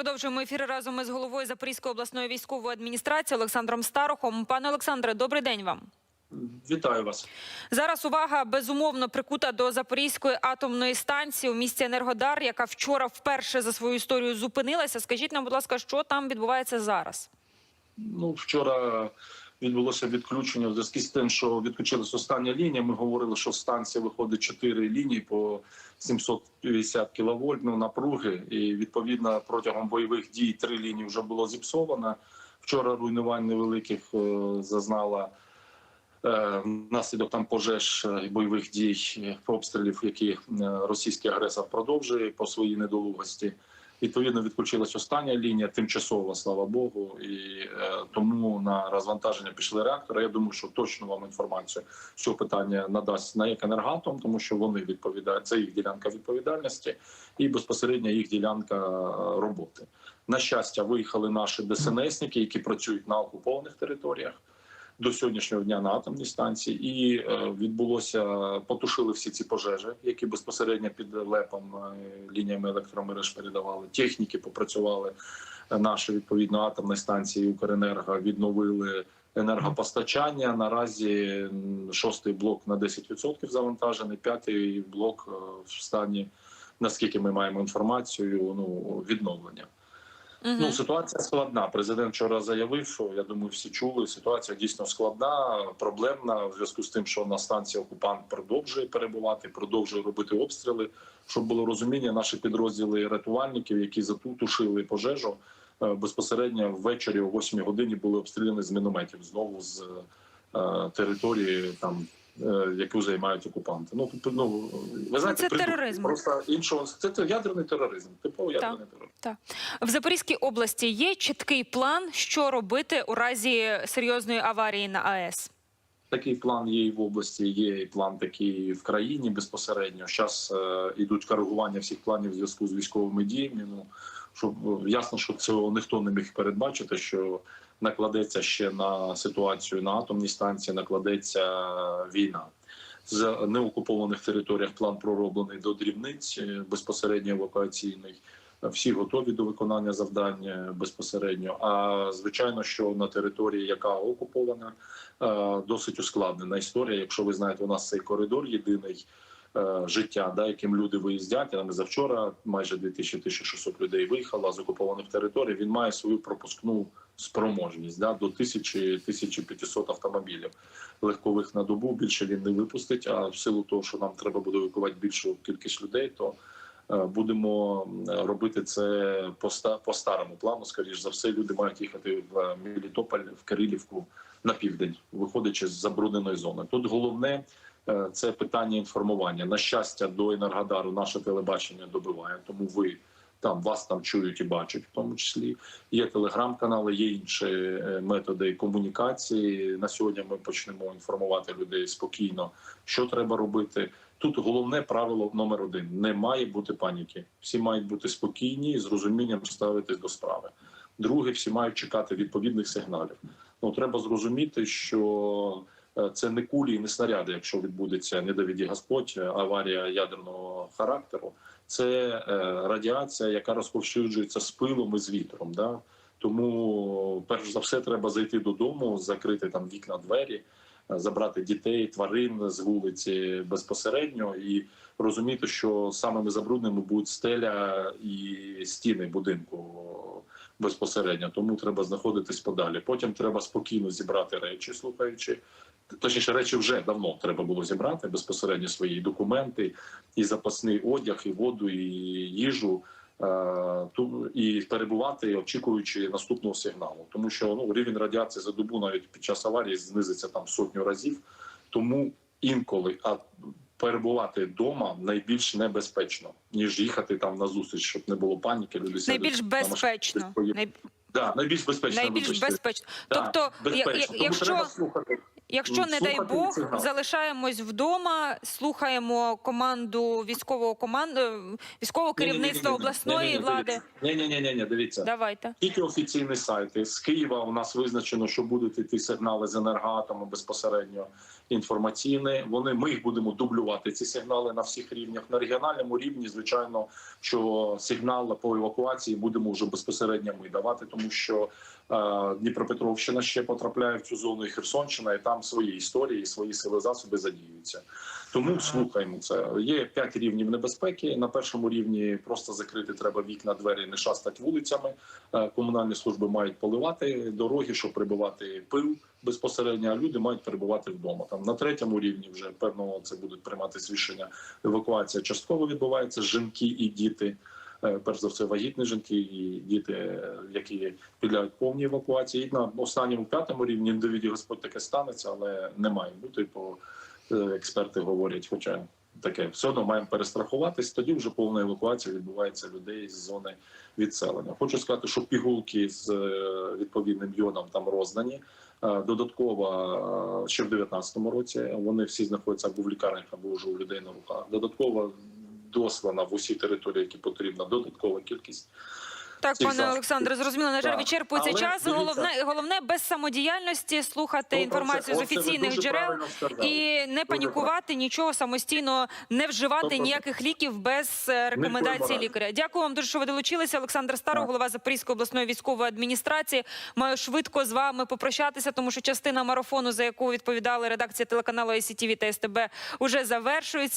Продовжуємо ефір разом із головою Запорізької обласної військової адміністрації Олександром Старохом. Пане Олександре, добрий день вам. Вітаю вас. Зараз увага безумовно прикута до Запорізької атомної станції у місті Енергодар, яка вчора вперше за свою історію зупинилася. Скажіть нам, будь ласка, що там відбувається зараз? Ну вчора відбулося відключення в зв'язку з тим, що відключилась остання лінія. Ми говорили, що станція виходить 4 лінії по 750 кВт ну, напруги, і відповідно протягом бойових дій три лінії вже було зіпсовано. Вчора руйнувань невеликих е, зазнала. е, Внаслідок там пожеж е, бойових дій обстрілів, які російський агресор продовжує по своїй недолугості. Відповідно, відключилась остання лінія, тимчасово, слава Богу, і е, тому на розвантаження пішли реактори. Я думаю, що точно вам інформацію з цього питання надасть на «Енергатом», тому що вони відповідають це їх ділянка відповідальності і безпосередньо їх ділянка е, роботи. На щастя, виїхали наші ДСНСники, які працюють на окупованих територіях до сьогоднішнього дня на атомній станції, і е, відбулося потушили всі ці пожежі, які безпосередньо під лепом е, лініями електромереж передавали. Техніки попрацювали е, наші відповідно атомної станції Укренерго відновили. Енергопостачання наразі шостий блок на 10% завантажений, п'ятий блок в стані, наскільки ми маємо інформацію, ну відновлення. Угу. Ну ситуація складна. Президент вчора заявив, я думаю, всі чули. Ситуація дійсно складна, проблемна в зв'язку з тим, що на станції окупант продовжує перебувати, продовжує робити обстріли. Щоб було розуміння, наші підрозділи рятувальників, які затушили пожежу, е, безпосередньо ввечері о 8 годині були обстріляні з мінометів знову з е, території там. Е, Яку займають окупанти, ну тобто, ну ви знаєте, це тероризм. Просто іншого це, це ядерний тероризм, типовий Так. тероризм. Так. В Запорізькій області є чіткий план, що робити у разі серйозної аварії на АЕС. Такий план є і в області, є і план такий в країні безпосередньо. Зараз е, ідуть коригування всіх планів в зв'язку з військовими діями. Ну щоб е, ясно, що цього ніхто не міг передбачити, що накладеться ще на ситуацію на атомній станції, накладеться війна. З неокупованих територіях план пророблений до дрібниць е, безпосередньо евакуаційний. Всі готові до виконання завдань е, безпосередньо. А звичайно, що на території, яка окупована, е, досить ускладнена історія. Якщо ви знаєте, у нас цей коридор єдиний е, життя, да, яким люди виїздять. А ми завчора майже 2000-1600 людей виїхало з окупованих територій. Він має свою пропускну спроможність да, до 1000-1500 автомобілів легкових на добу. Більше він не випустить. А в силу того, що нам треба буде евакувати більшу кількість людей, то е, будемо е, робити це по по старому плану. Скоріш за все, люди мають їхати в Мелітополь, в Кирилівку на південь, виходячи з забрудненої зони. Тут головне е, це питання інформування. На щастя, до Енергодару наше телебачення добиває, тому ви. Там вас там чують і бачать, в тому числі є телеграм-канали, є інші е, методи комунікації. На сьогодні ми почнемо інформувати людей спокійно, що треба робити. Тут головне правило номер один: не має бути паніки. Всі мають бути спокійні і з розумінням ставитись до справи. Друге, всі мають чекати відповідних сигналів. Ну треба зрозуміти, що е, це не кулі і не снаряди, якщо відбудеться не довіді Господь, е, аварія ядерного характеру. Це е, радіація, яка розповсюджується з пилом і з вітром. Да? Тому, перш за все, треба зайти додому, закрити там вікна, двері, забрати дітей, тварин з вулиці безпосередньо і розуміти, що самими забрудненими будуть стеля і стіни будинку безпосередньо. Тому треба знаходитись подалі. Потім треба спокійно зібрати речі, слухаючи. Точніше, речі вже давно треба було зібрати безпосередньо свої документи, і запасний одяг, і воду, і їжу. Е, І перебувати, очікуючи наступного сигналу, тому що ну рівень радіації за добу навіть під час аварії знизиться там сотню разів. Тому інколи а перебувати вдома найбільш небезпечно, ніж їхати там на зустріч, щоб не було паніки. Люди Найбільш безпечно. Най... Да, найбільш безпечно. Найбільш вибачте. безпечно. Да, Тобто, я- безпечно. я- Тому якщо треба слухати. Якщо, не дай Бог, залишаємось вдома, слухаємо команду військового команду військового керівництва обласної влади. Ні, ні, ні, ні, дивіться. Давайте. Тільки офіційні сайти з Києва у нас визначено, що будуть йти сигнали з енергоатому безпосередньо інформаційні. Вони ми їх будемо дублювати. Ці сигнали на всіх рівнях. На регіональному рівні, звичайно, що сигнал по евакуації будемо вже безпосередньо ми давати, тому що е, Дніпропетровщина ще потрапляє в цю зону і Херсонщина, і там свої історії, свої сили засоби задіюються. Тому слухаємо це. Є п'ять рівнів небезпеки. На першому рівні просто закрити треба вікна, двері, не шастать вулицями. Е, Комунальні служби мають поливати дороги, щоб прибивати пил безпосередньо. А люди мають перебувати вдома. Там на третьому рівні вже певно це будуть прийматися рішення. Евакуація частково відбувається. Жінки і діти. Е, Перш за все, вагітні жінки і діти, е, які підлягають повній евакуації. І на останньому п'ятому рівні, де віді Господь таке станеться, але не має бути, бо е, експерти говорять, хоча таке все одно маємо перестрахуватись. Тоді вже повна евакуація відбувається людей з зони відселення. Хочу сказати, що пігулки з відповідним йодом там роздані. Додатково ще в 2019 році вони всі знаходяться або в лікарнях, або вже у людей на руках. Додатково дослана в усі території, які потрібна, додаткова кількість. Так, Всіх пане. Олександре, зрозуміло. На жаль, вичерпується час. дивіться. Головне, головне без самодіяльності слухати Тобто інформацію це- з офіційних джерел. І не панікувати, нічого самостійно не вживати Тобто- ніяких ліків без е, рекомендації лікаря. Дякую вам дуже, що ви долучилися. Олександр Старов, Так. голова Запорізької обласної військової адміністрації. Маю швидко з вами попрощатися, тому що частина марафону, за яку відповідали редакція телеканалу ICTV та СТБ, уже завершується.